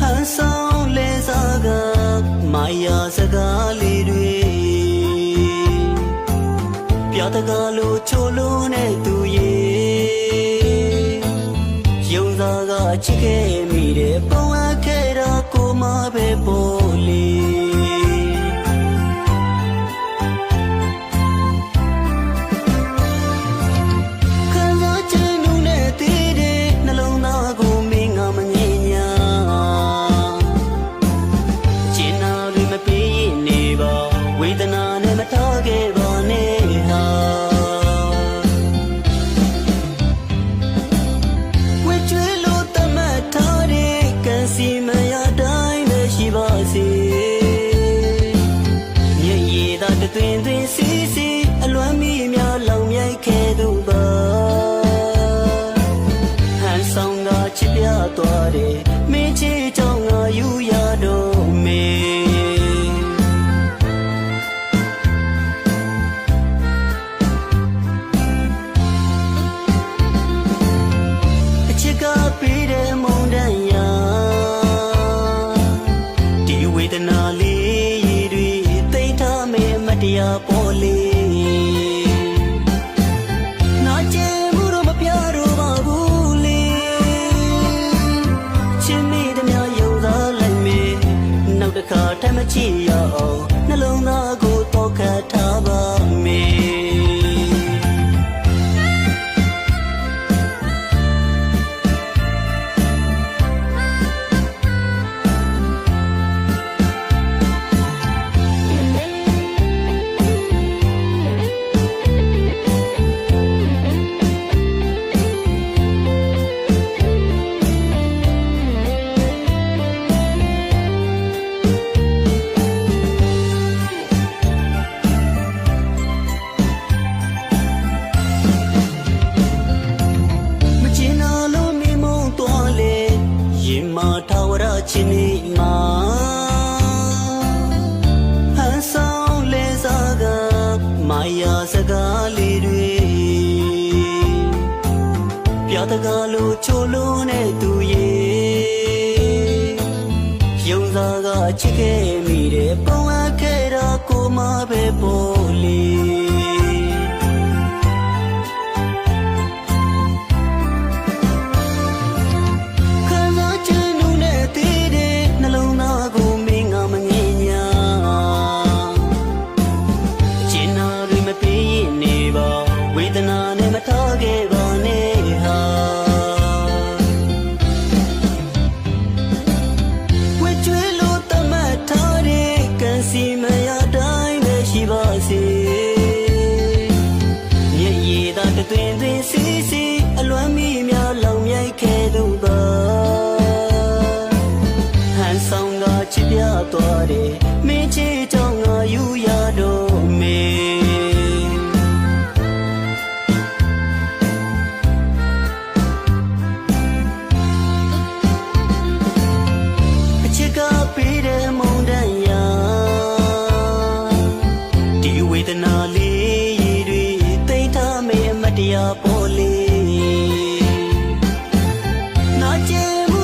ဟန်ဆောင်လဲစားကမာယာစကားလေးတွေပြတကားလိုချိုလိုနဲ့သူရေရုံသားကချစ်ခဲ့မိတဲ့ပုံအပ်ခဲ့တော့ကိုမပဲပေါ် သူပါဟန်ဆောင်သာချစ်ပြသွားတယ်မင်းချစ်ကြောင့်ငါယူရတော့မေအချစ်ကပေးတယ် တစ်ခါတမ်းမကြည့်ရအောင်နှလုံးသားကိုတော့ခတ်ထားပါမေ ချစ်ခဲ့မိတယ်ပုံအပ်ခဲ့တော့ကိုမပဲပို့လေ တော်တယ်မင်းချစ်ကြောင့်ငါယူရတော့မေအချစ်ကပေးတဲ့မုန်တန်ရာဒီဝေဒနာလေးရည်တွေသိမ့်ထားမေအမတရားပေါ်လေးနာကျင်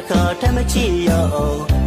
တစ်ခါထမချီရအောင်